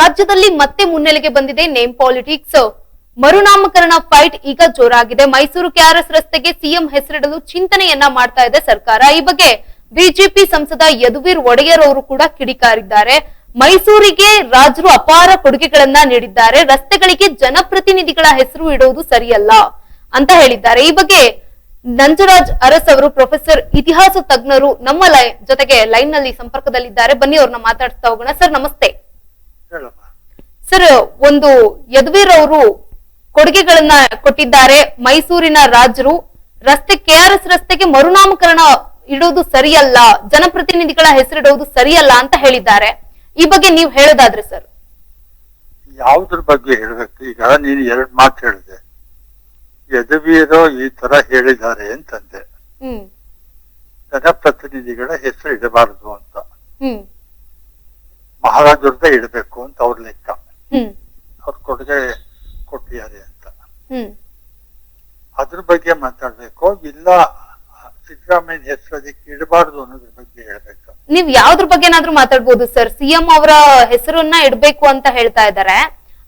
ರಾಜ್ಯದಲ್ಲಿ ಮತ್ತೆ ಮುನ್ನೆಲೆಗೆ ಬಂದಿದೆ ನೇಮ್ ಪಾಲಿಟಿಕ್ಸ್. ಮರುನಾಮಕರಣ ಫೈಟ್ ಈಗ ಜೋರಾಗಿದೆ. ಮೈಸೂರು ಕೆಆರ್ಎಸ್ ರಸ್ತೆಗೆ ಸಿಎಂ ಹೆಸರಿಡಲು ಚಿಂತನೆಯನ್ನ ಮಾಡ್ತಾ ಇದೆ ಸರ್ಕಾರ. ಈ ಬಗ್ಗೆ ಬಿಜೆಪಿ ಸಂಸದ ಯದುವೀರ್ ಒಡೆಯರ್ ಅವರು ಕೂಡ ಕಿಡಿಕಾರಿದ್ದಾರೆ. ಮೈಸೂರಿಗೆ ರಾಜರು ಅಪಾರ ಕೊಡುಗೆಗಳನ್ನ ನೀಡಿದ್ದಾರೆ. ರಸ್ತೆಗಳಿಗೆ ಜನಪ್ರತಿನಿಧಿಗಳ ಹೆಸರು ಇಡುವುದು ಸರಿಯಲ್ಲ ಅಂತ ಹೇಳಿದ್ದಾರೆ. ಈ ಬಗ್ಗೆ ನಂಜರಾಜ್ ಅರಸ್ ಅವರು, ಪ್ರೊಫೆಸರ್ ಇತಿಹಾಸ ತಜ್ಞರು ನಮ್ಮ ಲೈ, ಜೊತೆಗೆ ಲೈನ್ನಲ್ಲಿ ಸಂಪರ್ಕದಲ್ಲಿದ್ದಾರೆ. ಬನ್ನಿ ಅವ್ರನ್ನ ಮಾತಾಡ್ತಾ ಹೋಗೋಣ. ಸರ್, ನಮಸ್ತೆ. ಸರ್ ಒಂದು ಯದುವೀರ್ ಅವರು ಕೊಡುಗೆಗಳನ್ನ ಕೊಟ್ಟಿದ್ದಾರೆ. ಮೈಸೂರಿನ ರಾಜರು. ರಸ್ತೆ ಕೆಆರ್ಎಸ್ ರಸ್ತೆಗೆ ಮರುನಾಮಕರಣ ಇಡೋದು ಸರಿಯಲ್ಲ. ಜನಪ್ರತಿನಿಧಿಗಳ ಹೆಸರಿಡೋದು ಸರಿಯಲ್ಲ ಅಂತ ಹೇಳಿದ್ದಾರೆ. ಈ ಬಗ್ಗೆ ನೀವು ಹೇಳೋದಾದ್ರೆ ಸರ್ ಯಾವ್ದ್ರ ಬಗ್ಗೆ ಹೇಳಬೇಕು? ಈಗ ನೀನು ಎರಡು ಮಾತು ಹೇಳಿದೆ. ಯದುವೀರೋ ಈ ತರ ಹೇಳಿದ್ದಾರೆ ಅಂತಂದೆ. ಹ್ಮ್. ಜನಪ್ರತಿನಿಧಿಗಳ ಹೆಸರು ಇಡಬಾರದು ಅಂತ ಹ್ಮ್ ಮಹಾರಾಜರದ ಇಡಬೇಕು ಅಂತ ಅವ್ರ ಲೆಕ್ಕ. ಅವ್ರ ಕೊಡುಗೆ ಕೊಟ್ಟಿದ್ದಾರೆ ಅಂತ. ಅದ್ರ ಬಗ್ಗೆ ಮಾತಾಡ್ಬೇಕು. ಇಲ್ಲ ಸಿದ್ದರಾಮಯ್ಯ ಹೆಸರು ಅದಕ್ಕೆ ಇಡಬಾರ್ದು ಅನ್ನೋದ್ರ ಬಗ್ಗೆ ಹೇಳ್ಬೇಕು. ನೀವ್ ಯಾವ್ದ್ರ ಬಗ್ಗೆನಾದ್ರೂ ಮಾತಾಡ್ಬೋದು ಸರ್? ಸಿಎಂ ಅವರ ಹೆಸರನ್ನ ಇಡ್ಬೇಕು ಅಂತ ಹೇಳ್ತಾ ಇದ್ದಾರೆ.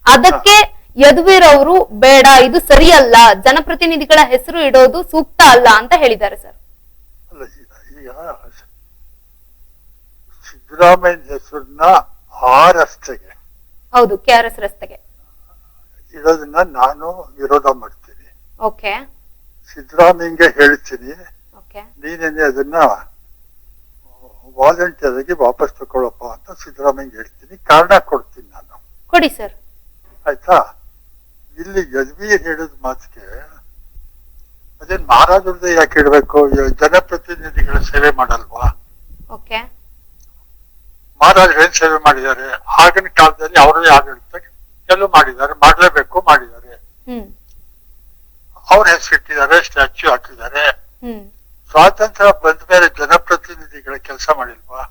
ಅದಕ್ಕೆ ಯದುವೀರ್ ಅವರು ಬೇಡ ಇದು ಸರಿಯಲ್ಲ. ಜನಪ್ರತಿನಿಧಿಗಳ ಹೆಸರು ಇಡೋದು ಸೂಕ್ತ ಅಲ್ಲ ಅಂತ ಹೇಳಿದ್ದಾರೆ ಸರ್ ಅಲ್ಲ ಈಗ ಈಗ ಸಿದ್ದರಾಮಯ್ಯ ಹೆಸರನ್ನ ಆ ರಸ್ತೆಗೆ ಹೌದು ಕೆಆರ್ಎಸ್ ರಸ್ತೆಗೆ. ಇರೋದನ್ನ ನಾನು ವಿರೋಧ ಮಾಡ್ತೀನಿ. ಓಕೆ. ಸಿದ್ದರಾಮಯ್ಯಗೆ ಹೇಳ್ತೀನಿ. ಓಕೆ. ನೀನೇನೆ ಅದನ್ನ ವಾಲಂಟಿಯರ್ ಆಗಿ ವಾಪಸ್ ತಗೊಳಪ್ಪ ಅಂತ ಸಿದ್ದರಾಮಯ್ಯ ಹೇಳ್ತೀನಿ. ಕಾರಣ ಕೊಡ್ತೀನಿ ನಾನು. ಕೊಡಿ ಸರ್. ಆಯ್ತಾ? ಇಲ್ಲಿ ಯಜ್ವೀರ್ ಹೇಳಿದ ಮಾತಿಗೆ ಅದೇನ್ ಮಹಾರಾಜರದ್ದೇ ಯಾಕೆ ಇಡ್ಬೇಕು? ಈ ಜನಪ್ರತಿನಿಧಿಗಳ ಸೇವೆ ಮಾಡಲ್ವಾ? ಓಕೆ. ಮಹಾರಾಜರು ಏನ್ ಸೇವೆ ಮಾಡಿದ್ದಾರೆ? ಆಗಿನ ಕಾಲದಲ್ಲಿ ಅವರೇ ಆಡಳಿತ ಕೆಲವು ಮಾಡಿದ್ದಾರೆ ಮಾಡಲೇಬೇಕು ಮಾಡಿದ್ದಾರೆ. ಅವ್ರ ಹೆಸರಿಟ್ಟಿದ್ದಾರೆ ಸ್ಟ್ಯಾಚ್ಯೂ ಹಾಕಿದ್ದಾರೆ. ಸ್ವಾತಂತ್ರ್ಯ ಬಂದ ಮೇಲೆ ಜನಪ್ರತಿನಿಧಿಗಳ ಕೆಲಸ ಮಾಡಿಲ್ವಾ?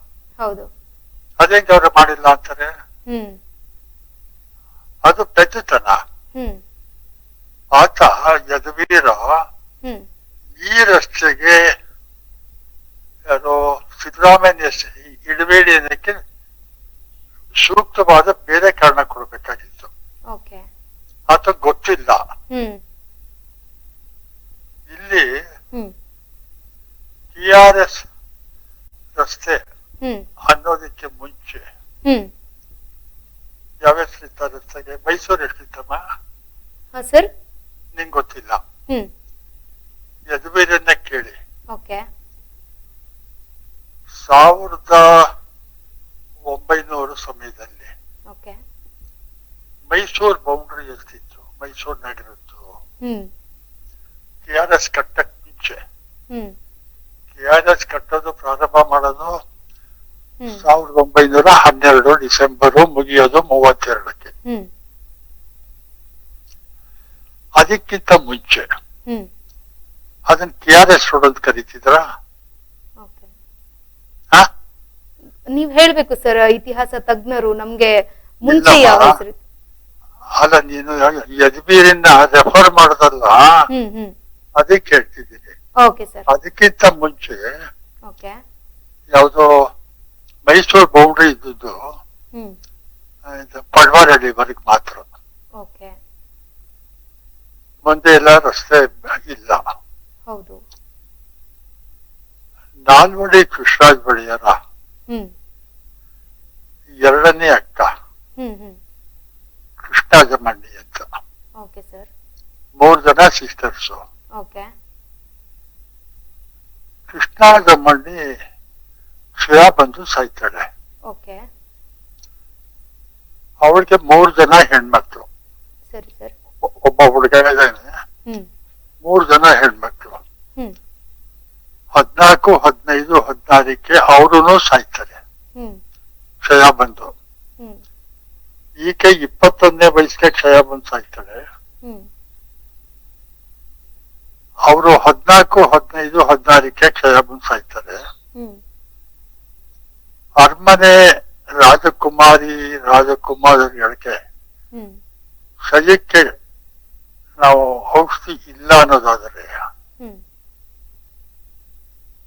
ಅದೇಂಗೆ ಅವ್ರು ಮಾಡಿಲ್ಲ ಅಂತಾರೆ? ಅದು ಪೆದ್ದತನ ಆತ ಯದುವೀರ ಈ ರಸ್ತೆಗೆ ಯಾರೋ ಸಿದ್ದರಾಮಯ್ಯ ಇಡಬೇಡಿ ಅನ್ನಕ್ಕೆ ಸೂಕ್ತವಾದ ಬೇರೆ ಕಾರಣ ಕೊಡಬೇಕಾಗಿತ್ತು ಆತ ಗೊತ್ತಿಲ್ಲ. ಇಲ್ಲಿ ಟಿ ಆರ್ ಎಸ್ ರಸ್ತೆ ಅನ್ನೋದಕ್ಕೆ ಮುಂಚೆ. ಯಾವ ಹೆಸರಿತ್ತ ರಸ್ತೆಗೆ? ಮೈಸೂರು ಹೆಸರಿತ್ತಮ್ಮ ಹಾ ಸರ್. ನಿಂಗೆ ಗೊತ್ತಿಲ್ಲ ಹ್ಮ್ ಯದುವೀರನ್ನ ಕೇಳಿ ಓಕೆ ಸಾವಿರದ ಒಂಬೈನೂರು ಸಮಯದಲ್ಲಿ ಮೈಸೂರು ಬೌಂಡ್ರಿ ಇರ್ತಿತ್ತು ಮೈಸೂರು ನಗರದ್ದು. ಕೆ ಆರ್ ಎಸ್ ಕಟ್ಟಕ್ ಮುಂಚೆ. ಕೆ ಆರ್ ಎಸ್ ಕಟ್ಟೋದು ಪ್ರಾರಂಭ ಮಾಡೋದು ಸಾವಿರದ ಒಂಬೈನೂರ ಹನ್ನೆರಡು ಡಿಸೆಂಬರ್ ಮುಗಿಯೋದು ಮೂವತ್ತೆರಡಕ್ಕೆ. ಅದಕ್ಕಿಂತ ಮುಂಚೆ ಅದನ್ನ ಕೆ ಆರ್ ಎಸ್ ರೋಡ್ ಅಂತ ಕರಿತಿದ್ರ ಓಕೆ ಹಾ ನೀವ್ ಹೇಳ್ಬೇಕು ಸರ್ ಇತಿಹಾಸ ತಜ್ಞರು ನಮ್ಗೆ ಮುಂಚೆ. ಯಾವ ಹೆಸರು ಅಲ್ಲ ನೀನು ಯಜ್ಬೀರಿನ ರೆಫರ್ ಮಾಡೋದಲ್ಲ? ಅದಕ್ಕೆ ಹೇಳ್ತಿದ್ದೀನಿ. ಅದಕ್ಕಿಂತ ಮುಂಚೆ ಯಾವುದೋ ಮೈಸೂರು ಬೌಂಡ್ರಿ ಇದ್ದದ್ದು ಪಡ್ವಾರಳ್ಳಿವರೆಗೆ ಮಾತ್ರ. ಓಕೆ ಮುಂದೆ ಎಲ್ಲ ರಸ್ತೆ ಇಲ್ಲ. ಹೌದು. ನಾಲ್ವಡಿ ಕೃಷ್ಣರಾಜ್ ಬಳಿಯರ ಎರಡನೇ ಅಕ್ಕ. ಕೃಷ್ಣಾಜಮಂಡಿ ಕೃಷ್ಣಾಜಮಣ್ಣಿ ಅಂತ. ಮೂರ್ ಜನ ಸಿಸ್ಟರ್ಸ್. ಓಕೆ. ಕೃಷ್ಣಾಜಮಣ್ಣಿ ಶ್ರೇಯಾ ಬಂದು ಸಾಯ್ತಾಳೆ. ಅವಳಿಗೆ ಮೂರ್ ಜನ ಹೆಣ್ಮಕ್ಳು. ಸರಿ ಸರ್. ಒ- ಒಬ್ಬ ಹುಡುಗ ಇದ್ದಾನೆ. ಮೂರ್ ಜನ ಹೆಣ್ಮಕ್ಳು. ಹದ್ನಾಲ್ಕು ಹದಿನೈದು ಹದಿನಾರಕ್ಕೆ ಅವರು ಸಾಯ್ತಾರೆ. ಕ್ಷಯ ಬಂದು. ಈಕೆ ಇಪ್ಪತ್ತೊಂದನೇ ವಯಸ್ಸಿಗೆ ಕ್ಷಯ ಬಂದು ಸಾಯ್ತಾಳೆ. ಅವರು ಹದಿನಾಲ್ಕು ಹದಿನೈದು ಹದಿನಾರಕ್ಕೆ ಕ್ಷಯ ಬಂದು ಸಾಯ್ತಾರೆ. ಅರಮನೆ ರಾಜಕುಮಾರಿ ರಾಜಕುಮಾರಗಳಿಗೆ ಹ್ಮ್. ಕ್ಷಯಕ್ಕೆ ನಾವು ಔಷಧಿ ಇಲ್ಲ ಅನ್ನೋದಾದರೆ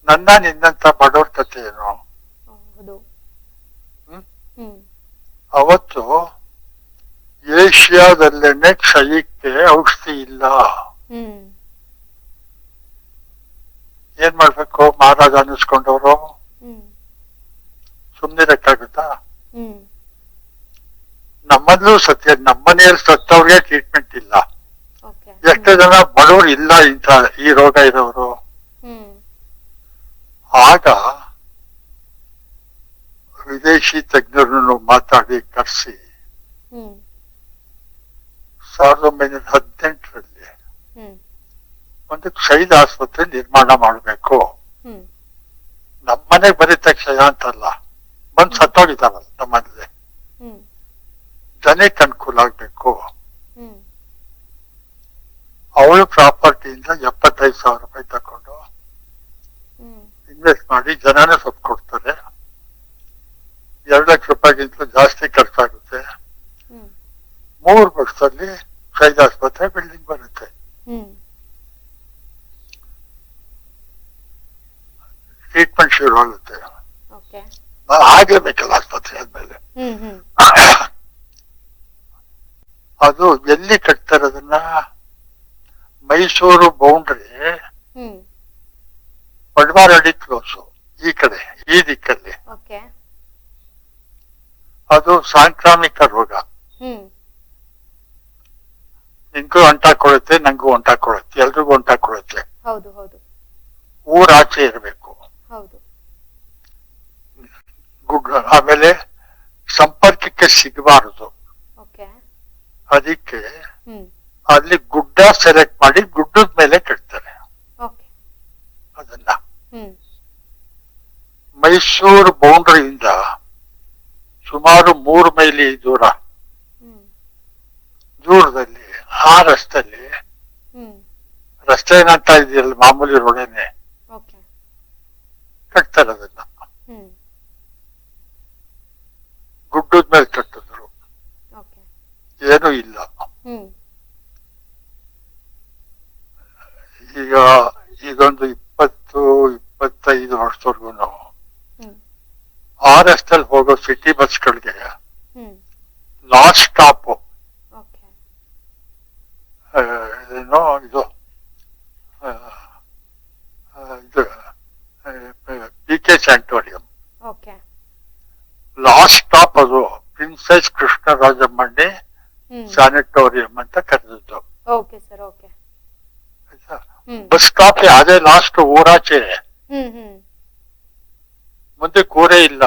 ನನ್ನ ನಿನ್ನಂತ ಬಡೋರ್ ಕಥೆ ಏನು? ಅವತ್ತು ಏಷ್ಯಾದಲ್ಲೇನೆ ಕ್ಷಯಕ್ಕೆ ಔಷಧಿ ಇಲ್ಲ. ಏನ್ ಮಾಡ್ಬೇಕು? ಮಹಾರಾಜ ಅನ್ನಿಸ್ಕೊಂಡವರು. ಸುಮ್ಮನಿರಕ್ಕಾಗುತ್ತಾ ನಮ್ಮಲ್ಲೂ ಸತ್ಯ ನಮ್ಮನೆಯಲ್ಲಿ ಸತ್ತವ್ರಿಗೆ ಟ್ರೀಟ್ಮೆಂಟ್ ಇಲ್ಲ. ಎಷ್ಟೋ ಜನ ಬಡವರು ಇಲ್ಲ ಇಂಥ ಈ ರೋಗ ಇರೋರು ಹ್ಮ್ ಆಗ ವಿದೇಶಿ ತಜ್ಞರನ್ನು ಮಾತಾಡಿ ಕರೆಸಿ ಸಾವಿರದ ಒಂಬೈನೂರ ಹದಿನೆಂಟರಲ್ಲಿ ಒಂದು ಕ್ಷೈದ ಆಸ್ಪತ್ರೆ ನಿರ್ಮಾಣ ಮಾಡಬೇಕು ನಮ್ಮನೆಗೆ ಬರೀತಾ ಕ್ಷಯ ಅಂತಲ್ಲ ಬಂದ್ ಸತ್ತೋಗಿದಾರಲ್ಲ ನಮ್ಮಲ್ಲಿ ಹ್ಮ್ ಜನಕ್ಕೆ ಅನುಕೂಲ ಆಗ್ಬೇಕು ಅವಳು ಪ್ರಾಪರ್ಟಿಯಿಂದ ಎಪ್ಪತ್ತೈದು ಸಾವಿರ ರೂಪಾಯಿ ತಕೊಂಡು ಇನ್ವೆಸ್ಟ್ ಮಾಡಿ ಜನನೇ ಸ್ವಲ್ಪ ರೂಪಾಯಿಗಿಂತ ಜಾಸ್ತಿ ಖರ್ಚಾಗುತ್ತೆ ಮೂರು ವರ್ಷದಲ್ಲಿ ಸೈಜ್ ಆಸ್ಪತ್ರೆ ಬಿಲ್ಡಿಂಗ್ ಬರುತ್ತೆ. ಟ್ರೀಟ್ಮೆಂಟ್ ಶುರು ಆಗುತ್ತೆ. ಆಗ್ಲೇಬೇಕಲ್ಲ ಆಸ್ಪತ್ರೆ ಆದ್ಮೇಲೆ. ಅದು ಎಲ್ಲಿ ಕಟ್ತಾರೆ ಅದನ್ನ ಮೈಸೂರು ಬೌಂಡ್ರಿ ಪಡ್ವಾರಡಿ ಕ್ಲೋಸು ಈ ಕಡೆ ಈ ದಿಕ್ಕಲ್ಲಿ. ಅದು ಸಾಂಕ್ರಾಮಿಕ ರೋಗ. ನಿಂಗೂ ಹೊಂಟಾಕೊಳುತ್ತೆ ನಂಗೂ ಹೊಂಟಾಕೊಳುತ್ತೆ ಎಲ್ರಿಗೂ ಹೌದು ಊರಾಚೆ ಇರಬೇಕು. ಆಮೇಲೆ ಸಂಪರ್ಕಕ್ಕೆ ಸಿಗಬಾರದು. ಅದಕ್ಕೆ ಅಲ್ಲಿ ಗುಡ್ಡ ಸೆಲೆಕ್ಟ್ ಮಾಡಿ ಗುಡ್ಡದ ಮೇಲೆ ಕಟ್ತಾರೆ ಅದನ್ನ. ಮೈಸೂರು ಬೌಂಡ್ರಿಯಿಂದ ಮೂರು ಮೈಲಿ ದೂರ. ದೂರದಲ್ಲಿ ಆ ರಸ್ತೆಯಲ್ಲಿ ರಸ್ತೆ ಏನಂತ ಇದೆಯಲ್ಲ ಮಾಮೂಲಿ ರೋಡೇನೆ? ಕಟ್ತಾರೆ ಅದನ್ನ ಗುಡ್ಡದ ಮೇಲೆ ಕಟ್ಟಿದ್ರು. ಏನೂ ಇಲ್ಲ. ಈಗ ಈಗೊಂದು ಇಪ್ಪತ್ತು ಇಪ್ಪತ್ತೈದು ವರ್ಷದವರೆಗೂ ಹ್ಮ್. ಆ ರಸ್ತೆಯಲ್ಲಿ ಹೋಗೋ ಸಿಟಿ ಬಸ್ಗಳಿಗೆ ಲಾಸ್ಟ್ ಸ್ಟಾಪ್ ಏನೋ ಇದು ಇದು P K sanatorium okay last stop ಅದು ಪ್ರಿನ್ಸೆಸ್ ಕೃಷ್ಣರಾಜಮಣ್ಣಿ ಹ್ಮ್. ಸ್ಯಾನಿಟೋರಿಯಂ ಅಂತ ಕರೆದಿದ್ದು. ಬಸ್ ಸ್ಟಾಪ್ ಅದೇ ಲಾಸ್ಟ್ ಊರಾಚೆ. ಮುಂದೆ ಕೂರೆ ಇಲ್ಲ.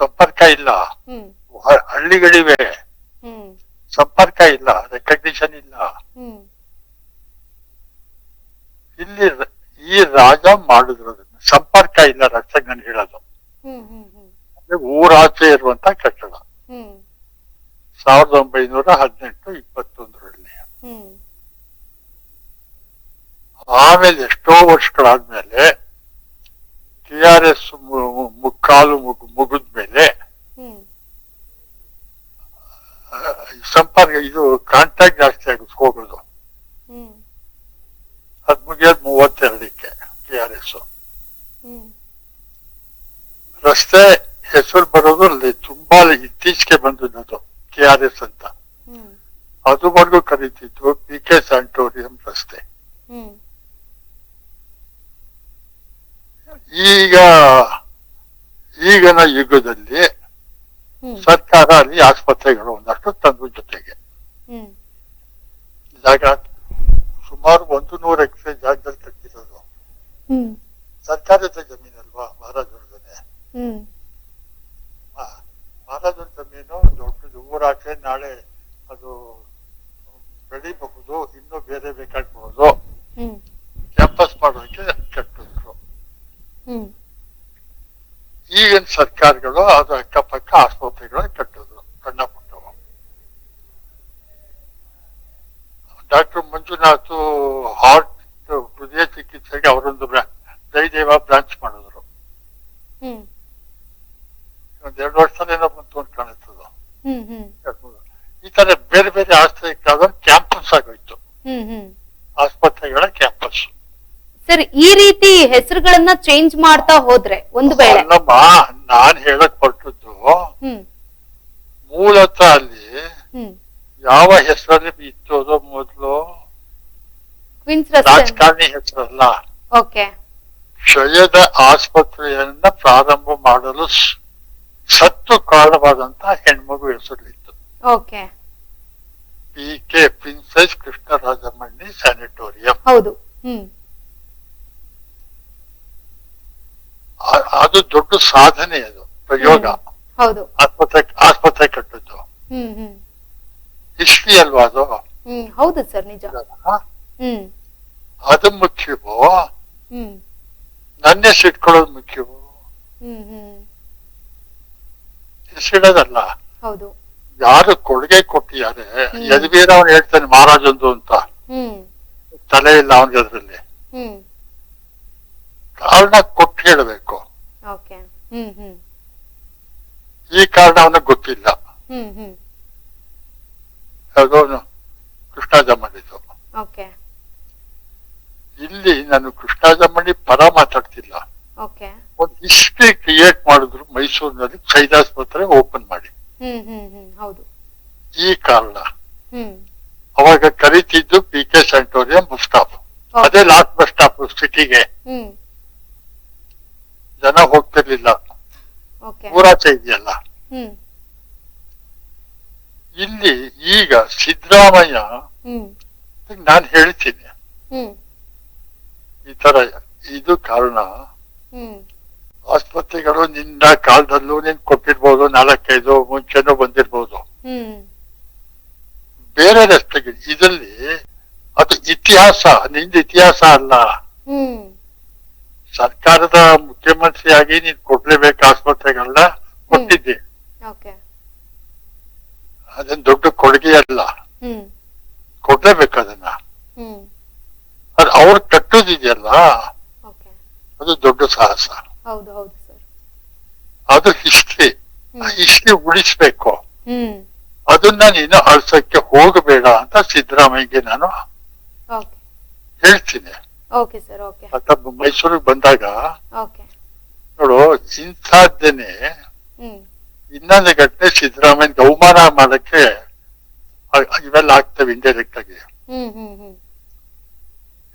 ಸಂಪರ್ಕ ಇಲ್ಲ. ಹಳ್ಳಿಗಳಿವೆ. ಸಂಪರ್ಕ ಇಲ್ಲ ರೆಕಗ್ನಿಷನ್ ಇಲ್ಲ. ಇಲ್ಲಿ ಈ ರಾಜ ಮಾಡಿದ್ರು ಅದನ್ನ ಸಂಪರ್ಕ ಇಲ್ಲ ರಕ್ತಗಣ ಹೇಳೋದು. ಅಂದ್ರೆ ಊರಾಚೆ ಇರುವಂತ ಕಟ್ಟಡ. ಸಾವಿರದ ಒಂಬೈನೂರ ಹದಿನೆಂಟು ಇಪ್ಪತ್ತೊಂದರಲ್ಲಿ. ಆಮೇಲೆ ಎಷ್ಟೋ ವರ್ಷಗಳಾದ್ಮೇಲೆ ಟಿ ಆರ್ ಎಸ್ ಮುಕ್ಕಾಲು ಮುಗ್ ಮುಗಿದ್ಮೇಲೆ ಸಂಪರ್ಕ ಇದು ಕಾಂಟ್ಯಾಕ್ಟ್ ಜಾಸ್ತಿ ಆಗುತ್ತೆ ಹೋಗೋದು ಅದ್ ಮುಗಿಯೋದು ಮೂವತ್ತೆರಡಕ್ಕೆ ಕೆ ಆರ್ ಎಸ್ ರಸ್ತೆ ಹೆಸರು ಬರೋದು ಅಲ್ಲಿ ತುಂಬಾ ಇತ್ತೀಚೆಗೆ ಬಂದದ್ದು ಕೆ ಆರ್ ಎಸ್ ಅಂತ. ಅದುವರೆಗೂ ಕರೀತಿದ್ವು ಪಿ ಕೆ ಸ್ಯಾಂಟೋರಿಯಂ ರಸ್ತೆ. ಈಗ ಈಗಿನ ಯುಗದಲ್ಲಿ ಸರ್ಕಾರ ಅಲ್ಲಿ ಆಸ್ಪತ್ರೆಗಳು ಒಂದಷ್ಟು ತಂದು ಜೊತೆಗೆ ಹ್ಮ್ ಜಾಗ ಸುಮಾರು ಒಂದು ನೂರು ಎಕರೆ ಜಾಗದಲ್ಲಿ ಕಟ್ಟಿರೋದು ಹ್ಮ್ ಸರ್ಕಾರದ ಹ್ಮ್. ಮಹಾರಾಜರ ಜಮೀನು ದೊಡ್ಡದು ಊರಾಚೆ ನಾಳೆ ಅದು ಬೆಳಿಬಹುದು ಇನ್ನೂ ಬೇರೆ ಬೇಕಾಗಬಹುದು ಹ್ಮ್ ಕ್ಯಾಂಪಸ್ ಮಾಡೋಕೆ ಕಟ್ಟಿದ್ರು ಹ್ಮ್ ಈಗಿನ ಸರ್ಕಾರಗಳು ಅದು ಅಕ್ಕಪಕ್ಕ ಆಸ್ಪತ್ರೆಗಳು ಕಟ್ಟಿದ್ರು ಸಣ್ಣ ಪುಟ್ಟವು ಡಾಕ್ಟರ್ ಮಂಜುನಾಥ್ ಹಾರ್ಟ್ ಹೃದಯ ಚಿಕಿತ್ಸೆಗೆ ಅವರೊಂದು ಬ್ರಾ- ಜಯದೇವ ಬ್ರಾಂಚ್ ಮಾಡಿದ್ರು ಹ್ಮ್ ಒಂದ್ ಎರಡು ವರ್ಷದೇನೋ ಬಂತು ಅಂತ ಕಾಣಿಸ್ತದ ಹ್ಮ್ ಹ್ಮ್ ಈ ತರ ಬೇರೆ ಬೇರೆ ಆಸ್ಪತ್ರೆ ಕ್ಯಾಂಪಸ್ ಆಗೋಯ್ತು ಹ್ಮ್ ಹ್ಮ್ ಆಸ್ಪತ್ರೆಗಳ ಕ್ಯಾಂಪಸ್ ಸರ್ ಈ ರೀತಿ ಹೆಸರುಗಳನ್ನ ಚೇಂಜ್ ಮಾಡ್ತಾ ಹೋದ್ರೆ ಒಂದು ವೇಳೆ. ಅಲ್ಲಮ್ಮ ನಾನ್ ಹೇಳಕ್ ಹೊರಟದ್ದು ಹ್ಮ್. ಮೂಲತಃ ಅಲ್ಲಿ ಯಾವ ಹೆಸರಲ್ಲಿ ಇತ್ತು ಅದು ಮೊದಲು? ಕ್ವಿನ್ಸ್ ರಸ್ತೆ. ರಾಜಕಾರಣಿ ಹೆಸರಲ್ಲ. ಓಕೆ ಕ್ಷಯದ ಆಸ್ಪತ್ರೆಯನ್ನ ಪ್ರಾರಂಭ ಮಾಡಲು ಸ್- ಸತ್ತು ಕಾರಣವಾದಂತ ಹೆಣ್ಮಗು ಹೆಸರಿತ್ತು. Okay P K princess Krishnarajammanni sanatorium ಹೌದು ಹ್ಮ್ ಆ- ಅದು ದೊಡ್ಡ ಸಾಧನೆ ಅದು ಪ್ರಯೋಗ. ಹೌದು. ಆಸ್ಪತ್ರೆ ಆಸ್ಪತ್ರೆ ಕಟ್ಟದ್ದು. ಹಿಸ್ಟ್ರಿ ಅಲ್ವಾ ಅದು? ಹೌದು ಸರ್ ನಿಜ. ಅದು ಮುಖ್ಯವೋ? ನನ್ನ ಹೆಸರಿಟ್ಕೊಳ್ಳೋದು ಮುಖ್ಯವೋ? ಹೆಸರಿಡೋದಲ್ಲ ಹೌದು. ಯಾರು ಕೊಡುಗೆ ಕೊಟ್ಟಿದ್ದಾರೆ. ಯದುವೀರ ಅವನು ಹೇಳ್ತಾನೆ ಮಹಾರಾಜಂದು ಅಂತ. ತಲೆ ಇಲ್ಲ ಅವನಿಗೆ ಅದರಲ್ಲಿ. ಕಾರಣ ಕೊಟ್ಟು ಹೇಳಬೇಕು. ಈ ಕಾರಣ ಅವನಿಗೆ ಗೊತ್ತಿಲ್ಲ. ಯಾವುದೋ ಕೃಷ್ಣಾಜಮ್ಮನಿದು ಇಲ್ಲಿ ನಾನು ಕೃಷ್ಣಾಜಮ್ಮನಿ ಪರ ಮಾತಾಡ್ತಿಲ್ಲ. ಒಂದು ಹಿಸ್ಟ್ರಿ ಕ್ರಿಯೇಟ್ ಮಾಡಿದ್ರು ಮೈಸೂರಿನಲ್ಲಿ ಸೈದಾಸ್ಪತ್ರೆ ಓಪನ್ ಮಾಡಿ ಹ್ಮ್ ಹ್ಮ್ ಹ್ಮ್ ಹೌದು ಈ ಕಾರಣ ಹ್ಮ್ ಅವಾಗ ಕರಿತಿದ್ದು P K sanatorium bus stop ಅದೇ ಲಾಸ್ಟ್ ಬಸ್ ಸ್ಟಾಪ್ ಸಿಟಿಗೆ ಹ್ಮ್ ಜನ ಹೋಗ್ತಿರ್ಲಿಲ್ಲ ಊರಾಚೆ ಇದೆಯಲ್ಲ? ಇಲ್ಲಿ ಈಗ ಸಿದ್ದರಾಮಯ್ಯ ನಾನು ಹೇಳ್ತೀನಿ. ಈ ತರ ಇದು ಕಾರಣ. ಆಸ್ಪತ್ರೆಗಳು ನಿನ್ನ ಕಾಲದಲ್ಲೂ ನಿನ್ ಕೊಟ್ಟಿರ್ಬೋದು ನಾಲ್ಕೈದು ಮುಂಚೆನೂ ಬಂದಿರ್ಬೋದು. ಬೇರೆ ರಸ್ತೆಗೆ ಇದರಲ್ಲಿ ಅದು ಇತಿಹಾಸ ನಿಂದ ಇತಿಹಾಸ ಅಲ್ಲ. ಸರ್ಕಾರದ ಮುಖ್ಯಮಂತ್ರಿಯಾಗಿ ನೀನ್ ಕೊಡ್ಲೇಬೇಕು ಆಸ್ಪತ್ರೆಗಳನ್ನ ಕೊಟ್ಟಿದ್ದೆ. ಅದನ್ನ ದೊಡ್ಡ ಕೊಡುಗೆ ಅಲ್ಲ. ಕೊಡ್ಲೇಬೇಕು ಅದನ್ನ. ಅದು ಅವ್ರು ಕಟ್ಟೋದಿದೆಯಲ್ಲ? ಅದು ದೊಡ್ಡ ಸಾಹಸ. ಅದು ಹಿಸ್ಟ್ರಿ. ಹಿಸ್ಟ್ರಿ ಉಳಿಸ್ಬೇಕು. ಅದನ್ನ ನೀನು ಅಳ್ಸಕ್ಕೆ ಹೋಗಬೇಡ ಅಂತ ಸಿದ್ದರಾಮಯ್ಯಗೆ ನಾನು ಹೇಳ್ತೀನಿ. ಮೈಸೂರಿಗೆ ಬಂದಾಗ ನೋಡು ಇಂಥದ್ದೇನೆ ಇನ್ನೊಂದು ಘಟನೆ ಸಿದ್ದರಾಮಯ್ಯ ಅವಮಾನ ಮಾಡಕ್ಕೆ ಇವೆಲ್ಲ ಆಗ್ತವೆ ಇಂಡೈರೆಕ್ಟ್ ಆಗಿ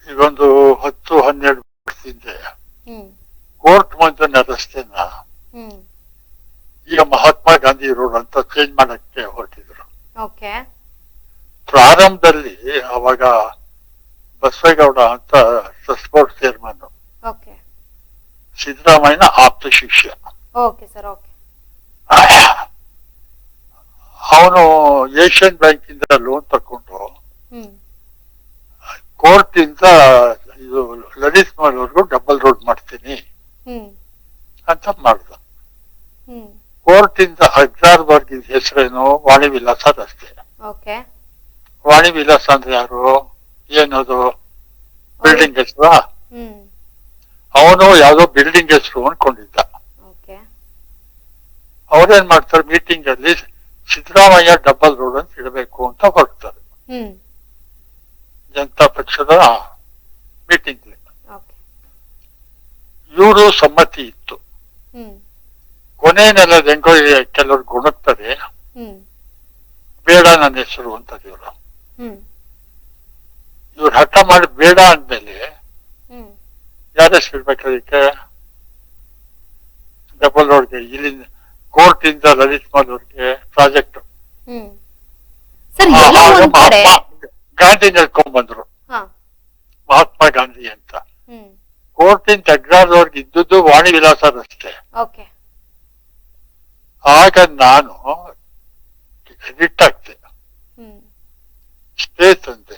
ಈಗೊಂದು ಹತ್ತು ಹನ್ನೆರಡು ವರ್ಷ ಹಿಂದೆ ಹ್ಮ್. ಕೋರ್ಟ್ ಮಂಜನ ರಸ್ತೆನ ಈಗ ಮಹಾತ್ಮ ಗಾಂಧಿ ರೋಡ್ ಅಂತ ಚೇಂಜ್ ಮಾಡಕ್ಕೆ ಹೊರಟಿದ್ರು. ಓಕೆ. ಪ್ರಾರಂಭದಲ್ಲಿ ಅವಾಗ ಬಸವೇಗೌಡ ಅಂತ ಟ್ರಸ್ಟ್ ಬೋರ್ಡ್ ಚೇರ್ಮನ್ ಓಕೆ. ಸಿದ್ದರಾಮಯ್ಯನ ಆಪ್ತ ಶಿಷ್ಯ. Okay sir okay. ಅವನು ಏಷ್ಯನ್ ಬ್ಯಾಂಕ್ ಇಂದ ಲೋನ್ ತಕೊಂಡ್ರು ಕೋರ್ಟ್ ಇಂದ ಇದು ಲಲಿತ್ ಮಾಡೋರ್ಗು ಡಬಲ್ ರೋಡ್ ಮಾಡ್ತೀನಿ ಅಂತ ಮಾಡ್ದ. ಕೋರ್ಟ್ ಇಂದ ಅಗ್ರಾರ್ವರ್ಗ್ ಹೆಸರೇನು? ವಾಣಿ ವಿಲಾಸ ರಸ್ತೆ. ವಾಣಿ ವಿಲಾಸ ಅಂದ್ರೆ ಯಾರು? ಏನದು? ಬಿಲ್ಡಿಂಗ್ ಹೆಸರು? ಅವನು ಯಾವ್ದೋ ಬಿಲ್ಡಿಂಗ್ ಹೆಸರು ಅನ್ಕೊಂಡಿದ್ದ. ಅವ್ರೇನ್ ಮಾಡ್ತಾರೆ? ಮೀಟಿಂಗ್ ಅಲ್ಲಿ ಸಿದ್ದರಾಮಯ್ಯ ಡಬಲ್ ರೋಡ್ ಅಂತ ಇಡಬೇಕು ಅಂತ ಹೊರಡ್ತಾರೆ. ಜನತಾ ಪಕ್ಷದ ಮೀಟಿಂಗ್ ಇವರು ಸಮ್ಮತಿ ಇತ್ತು. ಹ್ಮ್. ಕೊನೆಯನ್ನೆಲ್ಲ ಹೆಂಗೋ ಕೆಲವ್ರು ಗುಣಕ್ತಾರೆ ಬೇಡ ನನ್ನ ಹೆಸರು ಅಂತ ಇವರು. ಇವ್ರು ಹಠ ಮಾಡಿ ಬೇಡ ಅಂದ್ಮೇಲೆ ಯಾರ ಹೆಸರು ಇರ್ಬೇಕು ಅದಕ್ಕೆ? ಡಬಲ್ ರೋಡ್ಗೆ ಇಲ್ಲಿಂದ ಕೋರ್ಟ್ ಇಂದ ರಜಿಸ್ ಪ್ರಾಜೆಕ್ಟ್. ಹ್ಮ್. ಸರ್ ಎಲ್ಲ ಒಂದ್ ಕಡೆ ಗಾಂಧಿ ನಡ್ಕೊಂಡ್ ಬಂದ್ರು. ಹಾ. ಮಹಾತ್ಮ ಗಾಂಧಿ ಅಂತ. ಹ್ಮ್. ಕೋರ್ಟ್ ಇಂದ ಇದ್ದಿದ್ದು ಇದ್ದದ್ದು ವಾಣಿ ವಿಲಾಸ ರಸ್ತೆ. ಓಕೆ. ಆಗ ನಾನು ಎಡಿಟ್ ಆಗ್ತೆ ಹ್ಮ್. ಅಂತೆ ತಂದೆ.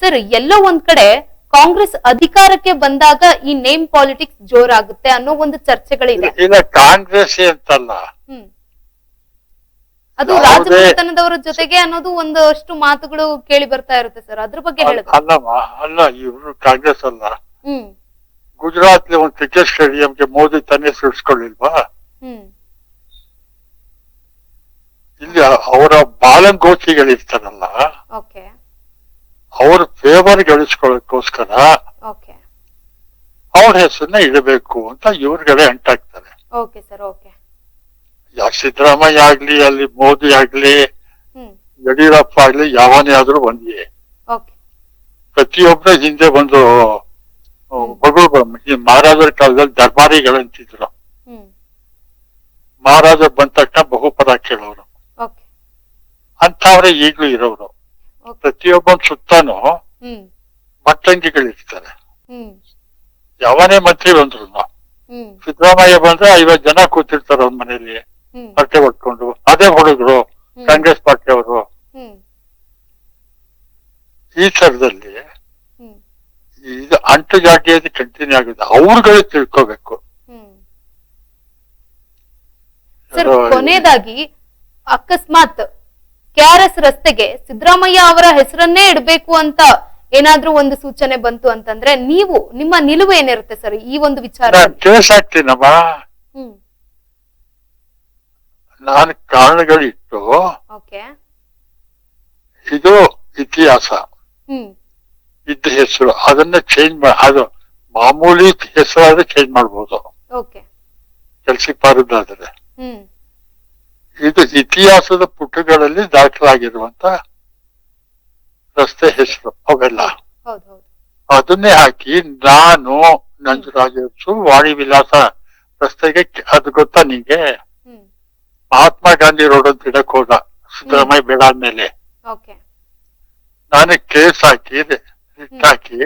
ಸರ್ ಎಲ್ಲೋ ಒಂದ್ ಕಡೆ ಕಾಂಗ್ರೆಸ್ ಅಧಿಕಾರಕ್ಕೆ ಬಂದಾಗ ಈ ನೇಮ್ ಪಾಲಿಟಿಕ್ಸ್ ಜೋರಾಗುತ್ತೆ ಅನ್ನೋ ಒಂದು ಚರ್ಚೆಗಳಿದೆ. ಇಲ್ಲ ಕಾಂಗ್ರೆಸ್ ಅಂತಲ್ಲ. ಅದು ರಾಜಮನೆತನದವರ ಜೊತೆಗೆ ಅನ್ನೋದು ಒಂದಷ್ಟು ಮಾತುಗಳು ಕೇಳಿ ಬರ್ತಾ ಇರುತ್ತೆ ಸರ್. ಅದ್ರ ಬಗ್ಗೆ ಹೇಳಿದ್ರು ಅಲ್ಲಮ್ಮ ಅಲ್ಲ ಇವ್ರು ಕಾಂಗ್ರೆಸ್ ಅಲ್ಲ. ಗುಜರಾತ್ ಒಂದು ಕ್ರಿಕೆಟ್ ಸ್ಟೇಡಿಯಂಗೆ ಮೋದಿ ತನ್ನೇ ಸುಡ್ಸ್ಕೊಳ್ಳಿಲ್ವಾ ಹ್ಮ್. ಇಲ್ಲಿ ಅವರ ಬಾಲಂಗೋಚಿಗಳಿರ್ತಾರಲ್ಲ. ಓಕೆ. ಅವ್ರ ಫೇವರ್ ಗಳಿಸ್ಕೊಳ್ಳೋಕ್ಕೋಸ್ಕರ ಓಕೆ. ಅವ್ರ ಹೆಸರನ್ನ ಇಡಬೇಕು ಅಂತ ಇವ್ರಗಡೆ ಅಂಟಾಕ್ತಾರೆ. Okay sir okay. ಯಾ ಸಿದ್ದರಾಮಯ್ಯ ಆಗ್ಲಿ ಅಲ್ಲಿ ಮೋದಿ ಆಗ್ಲಿ ಯಡಿಯೂರಪ್ಪ ಆಗ್ಲಿ ಯಾವನೇ ಆದ್ರೂ ಒಂದೇ. ಓಕೆ. ಪ್ರತಿಯೊಬ್ಬರ ಹಿಂದೆ ಬಂದು ಮಗಳು ಈ ಮಹಾರಾಜರ ಕಾಲದಲ್ಲಿ ದರ್ಬಾರಿಗಳಂತಿದ್ರು. ಅಂತಿದ್ರು ಮಹಾರಾಜ ಬಂದ ತಕ್ಷಣ ಬಹುಪದ ಕೇಳೋರು. ಅಂತವ್ರೆ ಈಗ್ಲೂ ಇರೋರು. ಪ್ರತಿಯೊಬ್ಬನ ಸುತ್ತಾನು ಮಟ್ಟಂಗಿಗಳಿರ್ತಾರೆ ಯಾವನೇ ಮಂತ್ರಿ ಬಂದ್ರು ಸಿದ್ದರಾಮಯ್ಯ ಬಂದ್ರೆ ಐವತ್ ಜನ ಕೂತಿರ್ತಾರೆ ಅವ್ರ ಮನೇಲಿ. ಹೊಡ್ಕೊಂಡು ಹೊಟ್ಕೊಂಡು ಅದೇ ಹುಡುಗರು. ಕಾಂಗ್ರೆಸ್ ಪಾರ್ಟಿ ಅವರು ಈ ತರದಲ್ಲಿ ಇದು ಅಂಟು ಜಾತಿಯಲ್ಲಿ ಕಂಟಿನ್ಯೂ ಆಗಿದೆ. ಅವ್ರುಗಳೇ ತಿಳ್ಕೋಬೇಕು. ಕೊನೆಯದಾಗಿ ಅಕಸ್ಮಾತ್ ಕೆಆರ್ಎಸ್ ರಸ್ತೆಗೆ ಸಿದ್ದರಾಮಯ್ಯ ಅವರ ಹೆಸರನ್ನೇ ಇಡಬೇಕು ಅಂತ ಏನಾದ್ರೂ ಒಂದು ಸೂಚನೆ ಬಂತು ಅಂತಂದ್ರೆ ನೀವು ನಿಮ್ಮ ನಿಲುವು ಏನಿರುತ್ತೆ ಸರ್ ಈ ಒಂದು ವಿಚಾರ? ನಾನ್ ಕಾರಣಗಳಿಟ್ಟು ಇದು ಇತಿಹಾಸ. ಹ್ಮ್. ಇದ್ದ ಹೆಸರು ಅದನ್ನ ಚೇಂಜ್ ಅದು ಮಾಮೂಲಿ ಹೆಸರಾದ್ರೆ ಚೇಂಜ್ ಮಾಡ್ಬೋದು. ಓಕೆ. ಕೆಲ್ಸಕ್ಕೆ ಬಾರದಾದ್ರೆ. ಹ್ಮ್. ಇದು ಇತಿಹಾಸದ ಪುಟಗಳಲ್ಲಿ ದಾಖಲಾಗಿರುವಂತ ರಸ್ತೆ ಹೆಸರು ಅವೆಲ್ಲ. ಅದನ್ನೇ ಹಾಕಿ ನಾನು ನಂಜರಾಜು ವಾಣಿ ವಿಲಾಸ ರಸ್ತೆಗೆ ಅದ್ ಗೊತ್ತಾ ನಿಂಗೆ? ಮಹಾತ್ಮ ಗಾಂಧಿ ರೋಡ್ ಅಂತ ಇಡಕ್ ಹೋದ ಸಿದ್ದರಾಮಯ್ಯ ಬೇಡ ಆದ್ಮೇಲೆ ಓಕೆ. ನಾನು ಕೇಸ್ ಹಾಕಿ ರಿಟ್ ಹಾಕಿ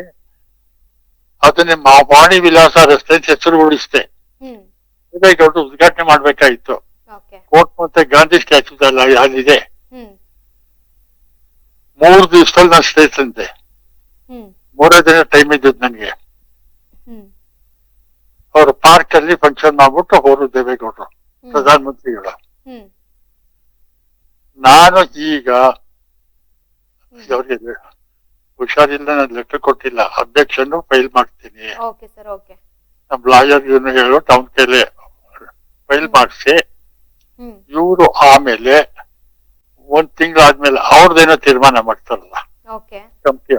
ಅದನ್ನೇ ವಾಣಿ ವಿಲಾಸ ರಸ್ತೆ ಅಂತ ಹೆಸರು ಉಳಿಸ್ದೆ ಹ್ಮ್ ದೇವೇಗೌಡರು ಉದ್ಘಾಟನೆ ಮಾಡ್ಬೇಕಾಗಿತ್ತು ಓಕೆ ಕೋರ್ಟ್ ಮತ್ತೆ ಗಾಂಧಿ ಸ್ಟ್ಯಾಚ್ಯೂ ಅಲ್ಲಿದೆ ಹ್ಮ್. ಮೂರು ದಿವಸದಲ್ಲಿ ನಾನು ಸ್ಟೇ ತಂದೆ ಮೂರೇ ದಿನ ಟೈಮ್ ಇದ್ದದ್ದು ನನಗೆ. ಅವರು ಪಾರ್ಕ್ ಅಲ್ಲಿ ಫಂಕ್ಷನ್ ಮಾಡ್ಬಿಟ್ಟು ಹೋರು ದೇವೇಗೌಡರು ಪ್ರಧಾನಮಂತ್ರಿಗಳು. ನಾನು ಈಗ ಅವ್ರಿಗೆ ಹುಷಾರಿಲ್ಲ ನಾನು ಲೆಟರ್ ಕೊಟ್ಟಿಲ್ಲ. ಅಬ್ಜೆಕ್ಷನ್ ಫೈಲ್ ಮಾಡ್ತೀನಿ. ನಮ್ ಲಾಯರ್ ಇವನು ಹೇಳೋ ಟೌನ್ ಕೈಲಿ ಫೈಲ್ ಮಾಡಿಸಿ. ಆಮೇಲೆ ಒಂದ್ ತಿಂಗಳಾದ್ಮೇಲೆ ಅವ್ರದ್ದೇನೋ ತೀರ್ಮಾನ ಮಾಡ್ತಾರಲ್ಲ ಓಕೆ. ಕಂಪ್ನಿ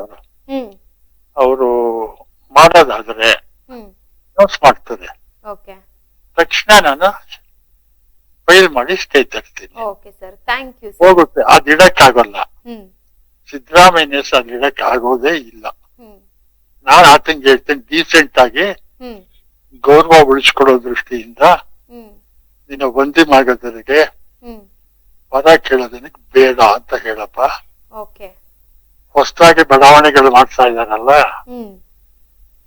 ಅವರು ಮಾಡೋದಾದ್ರೆ ನೋಟ್ಸ್ ಮಾಡ್ತಾರೆ. ತಕ್ಷಣ ನಾನು ಫೈಲ್ ಮಾಡಿ ಸ್ಟೇ ತರ್ತೀನಿ. ಹೋಗುತ್ತೆ ಅದ್ ಇಡಕ್ಕಾಗಲ್ಲ. ಹ್ಮ್. ಸಿದ್ದರಾಮಯ್ಯ ಅದ್ ಇಡಕ್ ಆಗೋದೇ ಇಲ್ಲ. ನಾನು ಆತಂಗೆ ಹೇಳ್ತೇನೆ ಡೀಸೆಂಟ್ ಆಗಿ ಗೌರವ ಉಳಿಸ್ಕೊಡೋ ದೃಷ್ಟಿಯಿಂದ ನೀನು ಬಂದಿ ಮಾಡೋದರಿಗೆ ಪದ ಕೇಳೋದಕ್ಕೆ ಬೇಡ ಅಂತ ಹೇಳಪ್ಪ. ಓಕೆ. ಹೊಸದಾಗಿ ಬಡಾವಣೆಗಳು ಮಾಡ್ತಾ ಇದ್ದಾರಲ್ಲ? ಹ್ಮ್.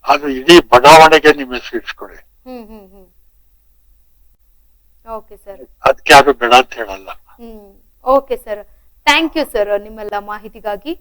ಅದು ಇಡೀ ಬಡಾವಣೆಗೆ ನಿಮ್ಮ ಹೆಸರು ಇಟ್ಕೊಳ್ಳಿ. ಹ್ಮ್ ಹ್ಮ್ ಹ್ಮ್. Okay sir. ಅದಕ್ಕೆ ಅದು ಬೇಡ ಅಂತ ಹೇಳಲ್ಲ. ಹ್ಮ್. Okay sir. Thank you sir ನಿಮ್ಮೆಲ್ಲ ಮಾಹಿತಿಗಾಗಿ.